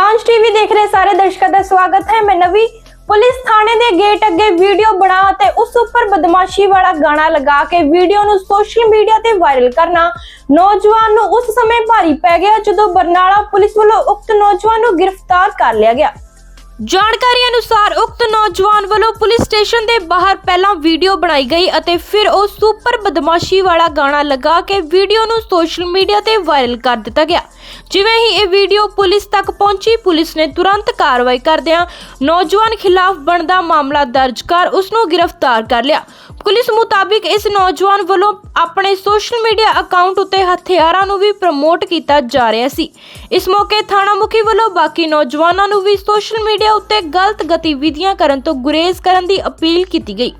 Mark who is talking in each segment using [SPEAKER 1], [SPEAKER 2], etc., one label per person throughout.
[SPEAKER 1] ਖੋਜ ਟੀਵੀ ਦੇਖ ਰਹੇ ਸਾਰੇ ਦਰਸ਼ਕਾਂ ਦਾ ਸਵਾਗਤ ਹੈ। ਮੈਂ ਨਵੀ ਪੁਲਿਸ ਥਾਣੇ ਦੇ ਗੇਟ ਅੱਗੇ ਵੀਡੀਓ ਬਣਾ ਤੇ ਉਸ ਉੱਪਰ ਬਦਮਾਸ਼ੀ ਵਾਲਾ ਗਾਣਾ ਲਗਾ ਕੇ ਵੀਡੀਓ ਨੂੰ ਸੋਸ਼ਲ ਮੀਡੀਆ ਤੇ ਵਾਇਰਲ ਕਰਨਾ। ਨੌਜਵਾਨ ਨੂੰ ਉਸ ਸਮੇਂ ਭਾਰੀ ਪੈ ਗਿਆ ਜਦੋਂ ਬਰਨਾਲਾ ਪੁਲਿਸ ਵੱਲੋਂ ਉਕਤ ਨੌਜਵਾਨ ਨੂੰ ਗ੍ਰਿਫਤਾਰ ਕਰ ਲਿਆ ਗਿਆ। ਜਾਣਕਾਰੀ ਅਨੁਸਾਰ ਉਕਤ ਨੌਜਵਾਨ ਵੱਲੋਂ ਪੁਲਿਸ ਸਟੇਸ਼ਨ ਦੇ ਬਾਹਰ ਪਹਿਲਾਂ ਵੀਡੀਓ ਬਣਾਈ ਗਈ ਅਤੇ ਫਿਰ ਉਹ ਸੁਪਰ ਬਦਮਾਸ਼ੀ ਵਾਲਾ ਗਾਣਾ ਲਗਾ ਕੇ ਵੀਡੀਓ ਨੂੰ ਸੋਸ਼ਲ ਮੀਡੀਆ ਤੇ ਵਾਇਰਲ ਕਰ ਦਿੱਤਾ ਗਿਆ। ਜਿਵੇਂ ਹੀ ਇਹ ਵੀਡੀਓ ਪੁਲਿਸ ਤੱਕ ਪਹੁੰਚੀ, ਪੁਲਿਸ ਨੇ ਤੁਰੰਤ ਕਾਰਵਾਈ ਕਰਦਿਆਂ ਨੌਜਵਾਨ ਖਿਲਾਫ ਬਣਦਾ ਮਾਮਲਾ ਦਰਜ ਕਰ ਉਸ ਨੂੰ ਗ੍ਰਿਫਤਾਰ ਕਰ ਲਿਆ। ਪੁਲਿਸ ਮੁਤਾਬਿਕ ਇਸ ਨੌਜਵਾਨ ਵੱਲੋਂ ਆਪਣੇ ਸੋਸ਼ਲ ਮੀਡੀਆ ਅਕਾਊਂਟ ਉੱਤੇ ਹਥਿਆਰਾਂ ਨੂੰ ਵੀ ਪ੍ਰਮੋਟ ਕੀਤਾ ਜਾ ਰਿਹਾ ਸੀ। ਇਸ ਮੌਕੇ ਥਾਣਾ ਮੁਖੀ ਵੱਲੋਂ ਬਾਕੀ ਨੌਜਵਾਨਾਂ ਨੂੰ ਵੀ ਸੋਸ਼ਲ ਮੀਡੀਆ ਉੱਤੇ ਗਲਤ ਗਤੀਵਿਧੀਆਂ ਕਰਨ ਤੋਂ ਗੁਰੇਜ਼ ਕਰਨ ਦੀ ਅਪੀਲ ਕੀਤੀ ਗਈ।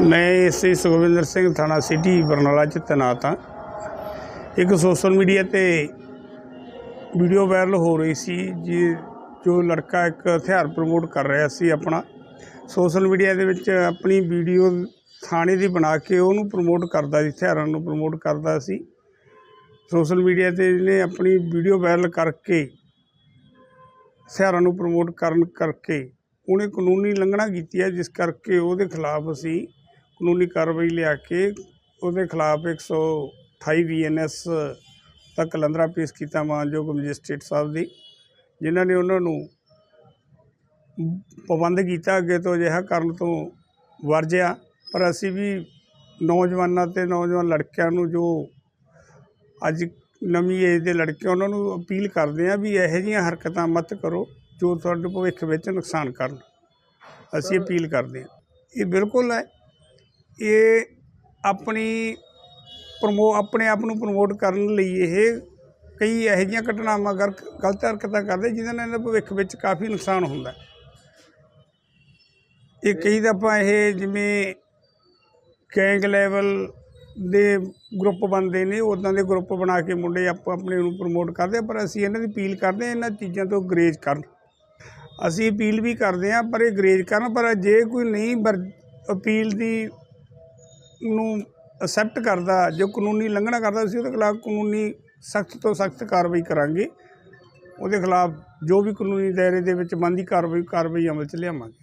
[SPEAKER 2] ਮੈਂ ਇਸੇ ਸੁਖਵਿੰਦਰ ਸਿੰਘ ਥਾਣਾ ਸਿਟੀ ਬਰਨਾਲਾ ਚ ਤੈਨਾਤ ਹਾਂ। ਇੱਕ ਸੋਸ਼ਲ ਮੀਡੀਆ ਤੇ ਵੀਡੀਓ ਵਾਇਰਲ ਹੋ ਰਹੀ ਸੀ ਜੀ ਜੋ ਲੜਕਾ ਇੱਕ ਹਥਿਆਰ ਪ੍ਰਮੋਟ ਕਰ ਰਿਹਾ ਸੀ ਆਪਣਾ, ਸੋਸ਼ਲ ਮੀਡੀਆ ਦੇ ਵਿੱਚ ਆਪਣੀ ਵੀਡੀਓ ਥਾਣੇ ਦੀ ਬਣਾ ਕੇ ਉਹਨੂੰ ਪ੍ਰਮੋਟ ਕਰਦਾ ਸੀ, ਹਥਿਆਰਾਂ ਨੂੰ ਪ੍ਰਮੋਟ ਕਰਦਾ ਸੀ। ਸੋਸ਼ਲ ਮੀਡੀਆ ਤੇ ਇਹਨੇ ਆਪਣੀ ਵੀਡੀਓ ਵਾਇਰਲ ਕਰਕੇ ਹਥਿਆਰਾਂ ਨੂੰ ਪ੍ਰਮੋਟ ਕਰਨ ਕਰਕੇ ਉਹਨੇ ਕਾਨੂੰਨੀ ਲੰਘਣਾ ਕੀਤੀ ਹੈ, ਜਿਸ ਕਰਕੇ ਉਹਦੇ ਖਿਲਾਫ ਅਸੀਂ ਕਾਨੂੰਨੀ ਕਾਰਵਾਈ ਲਿਆ ਕੇ ਉਹਦੇ ਖਿਲਾਫ 128 ਬੀਐਨਐਸ ਤੱਕ ਕਲੰਦਰਾ ਪੇਸ਼ ਕੀਤਾ ਮਾਨਯੋਗ ਮੈਜਿਸਟ੍ਰੇਟ ਸਾਹਿਬ ਦੀ। ਜਿਨ੍ਹਾਂ ਨੇ ਉਹਨਾਂ ਨੂੰ ਪਾਬੰਦ ਕੀਤਾ ਅੱਗੇ ਤੋਂ ਅਜਿਹਾ ਕਰਨ ਤੋਂ ਵਰਜਿਆ, ਪਰ ਅਸੀਂ ਵੀ ਨੌਜਵਾਨਾਂ ਤੇ ਨੌਜਵਾਨ ਲੜਕਿਆਂ ਨੂੰ ਜੋ ਅੱਜ ਨਵੀਂ ਏਜ ਦੇ ਲੜਕੇ ਉਹਨਾਂ ਨੂੰ ਅਪੀਲ ਕਰਦੇ ਆ ਵੀ ਇਹੋ ਜਿਹੀਆਂ ਹਰਕਤਾਂ ਮਤ ਕਰੋ ਜੋ ਤੁਹਾਡੇ ਭਵਿੱਖ ਵਿੱਚ ਨੁਕਸਾਨ ਕਰਨ। ਅਸੀਂ ਅਪੀਲ ਕਰਦੇ ਹਾਂ। ਇਹ ਬਿਲਕੁਲ ਹੈ। ਇਹ ਆਪਣੀ ਪ੍ਰਮੋ, ਆਪਣੇ ਆਪ ਨੂੰ ਪ੍ਰਮੋਟ ਕਰਨ ਲਈ ਇਹ ਕਈ ਇਹੋ ਜਿਹੀਆਂ ਘਟਨਾਵਾਂ ਗਰ ਗਲਤ ਹਰਕਤਾਂ ਕਰਦੇ ਜਿਹਦੇ ਨਾਲ ਇਹਨਾਂ ਦੇ ਭਵਿੱਖ ਵਿੱਚ ਕਾਫੀ ਨੁਕਸਾਨ ਹੁੰਦਾ ਇਹ ਕਈ ਦਫਾ ਇਹ ਜਿਵੇਂ ਗੈਂਗ ਲੈਵਲ ਦੇ ਗਰੁੱਪ ਬਣਦੇ ਨੇ ਉਦਾਂ ਦੇ ਗਰੁੱਪ ਬਣਾ ਕੇ ਮੁੰਡੇ ਆਪ ਆਪਣੇ ਨੂੰ ਪ੍ਰਮੋਟ ਕਰਦੇ ਪਰ ਅਸੀਂ ਇਹਨਾਂ ਦੀ ਅਪੀਲ ਕਰਦੇ ਹਾਂ ਇਹਨਾਂ ਚੀਜ਼ਾਂ ਤੋਂ ਗਰੇਜ ਕਰਨ। ਅਸੀਂ ਅਪੀਲ ਵੀ ਕਰਦੇ ਹਾਂ ਪਰ ਇਹ ਗਰੇਜ ਕਰਨ, ਪਰ ਜੇ ਕੋਈ ਨਹੀਂ ਵਰ- ਅਪੀਲ ਦੀ ਨੂੰ ਅਸੈਪਟ ਕਰਦਾ, ਜੋ ਕਾਨੂੰਨੀ ਲੰਘਣਾ ਕਰਦਾ, ਅਸੀਂ ਉਹਦੇ ਖਿਲਾਫ ਕਾਨੂੰਨੀ ਸਖਤ ਤੋਂ ਸਖਤ ਕਾਰਵਾਈ ਕਰਾਂਗੇ। ਉਹਦੇ ਖਿਲਾਫ ਜੋ ਵੀ ਕਾਨੂੰਨੀ ਦਾਇਰੇ ਦੇ ਵਿੱਚ ਬਣਦੀ ਕਾਰਵਾਈ ਕਾਰਵਾਈ ਅਮਲ ਚ ਲਿਆਵਾਂਗੇ।